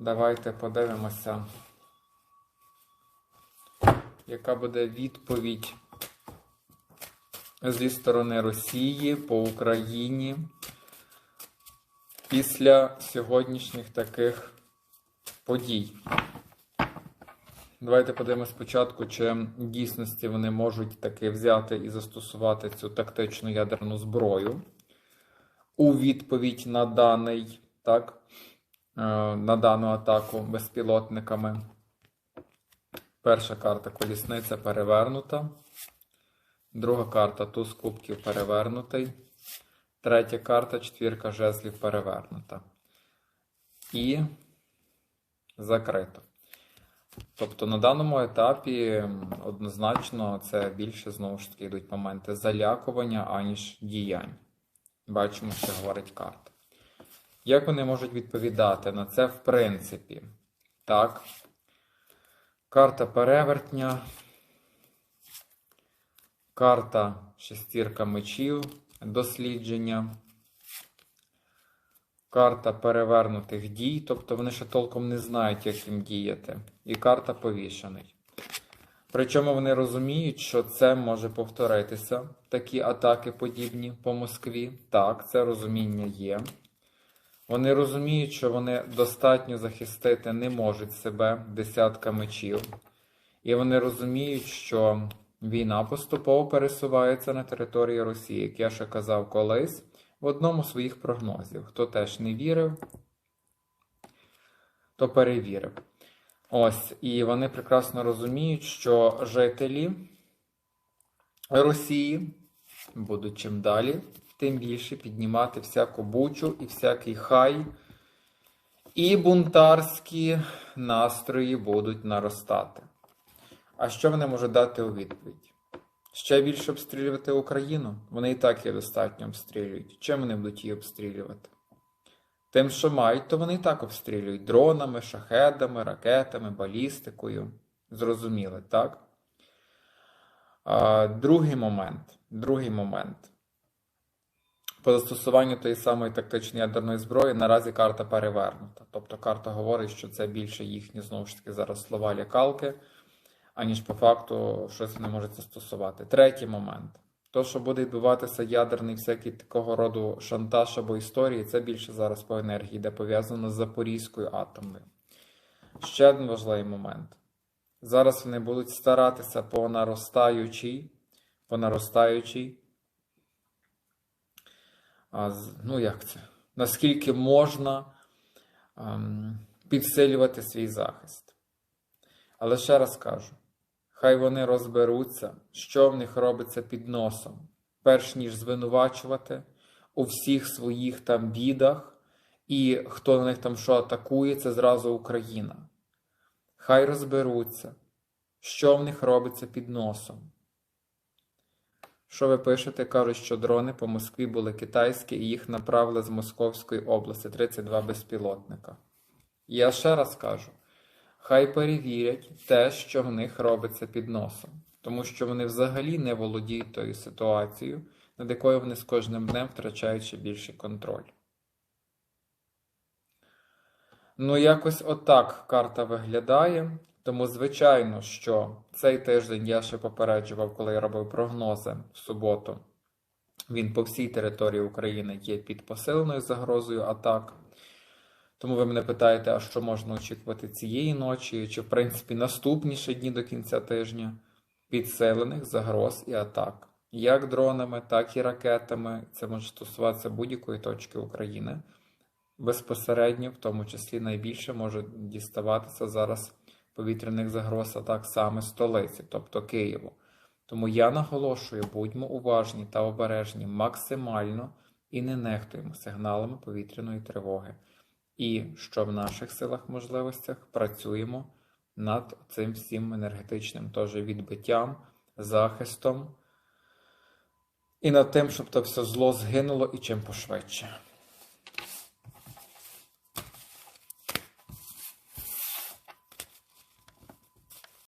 Давайте подивимося, яка буде відповідь зі сторони Росії по Україні після сьогоднішніх таких подій. Давайте подивимося спочатку, чи в дійсності вони можуть таки взяти і застосувати цю тактичну ядерну зброю у відповідь на даний, так, на дану атаку безпілотниками. Перша карта колісниця перевернута. Друга карта туз кубків перевернутий. Третя карта четвірка жезлів перевернута. І закрито. Тобто на даному етапі однозначно це більше знову ж таки йдуть моменти залякування, аніж діянь. Бачимо, що говорить карта. Як вони можуть відповідати на це в принципі? Так. Карта перевертня. Карта шестірка мечів дослідження. Карта перевернутих дій, тобто вони ще толком не знають, як їм діяти. І карта повішений. Причому вони розуміють, що це може повторитися, такі атаки подібні по Москві. Так, це розуміння є. Вони розуміють, що вони достатньо захистити не можуть себе десятка мечів. І вони розуміють, що війна поступово пересувається на території Росії, як я ще казав колись в одному з своїх прогнозів. Хто теж не вірив, то перевірив. Ось, і вони прекрасно розуміють, що жителі Росії будуть чим далі, тим більше піднімати всяку бучу і всякий хай. І бунтарські настрої будуть наростати. А що вони можуть дати у відповідь? Ще більше обстрілювати Україну? Вони і так її достатньо обстрілюють. Чим вони будуть її обстрілювати? Тим, що мають, то вони і так обстрілюють дронами, шахедами, ракетами, балістикою. Зрозуміли, так? А, другий момент. Другий момент. По застосуванню тої самої тактичної ядерної зброї наразі карта перевернута. Тобто карта говорить, що це більше їхні, знову ж таки, зараз слова лякалки, аніж по факту щось вони можуть застосувати. Третій момент. То, що буде відбуватися ядерний всякий такого роду шантаж або історії, це більше зараз по енергії, де пов'язано з Запорізькою атомною. Ще один важливий момент. Зараз вони будуть старатися по наростаючій, по наростаючій, а, ну як це? Наскільки можна ем, підсилювати свій захист. Але ще раз кажу: хай вони розберуться, що в них робиться під носом, перш ніж звинувачувати у всіх своїх там бідах, і хто на них там що атакує, це зразу Україна. Хай розберуться, що в них робиться під носом. Що ви пишете? Кажуть, що дрони по Москві були китайські і їх направили з Московської області 32 безпілотника. Я ще раз кажу: хай перевірять те, що в них робиться під носом, тому що вони взагалі не володіють тою ситуацією, над якою вони з кожним днем втрачають ще більший контроль. Ну, якось отак карта виглядає. Тому, звичайно, що цей тиждень я ще попереджував, коли я робив прогнози в суботу. Він по всій території України є під посиленою загрозою атак. Тому ви мене питаєте, а що можна очікувати цієї ночі, чи, в принципі, наступні ще дні до кінця тижня підсилених загроз і атак, як дронами, так і ракетами. Це може стосуватися будь-якої точки України. Безпосередньо, в тому числі найбільше може діставатися зараз повітряних загроз атак саме столиці, тобто Києву. Тому я наголошую, будьмо уважні та обережні максимально і не нехтуємо сигналами повітряної тривоги. І що в наших силах можливостях працюємо над цим всім енергетичним теж відбиттям, захистом і над тим, щоб то все зло згинуло і чим пошвидше.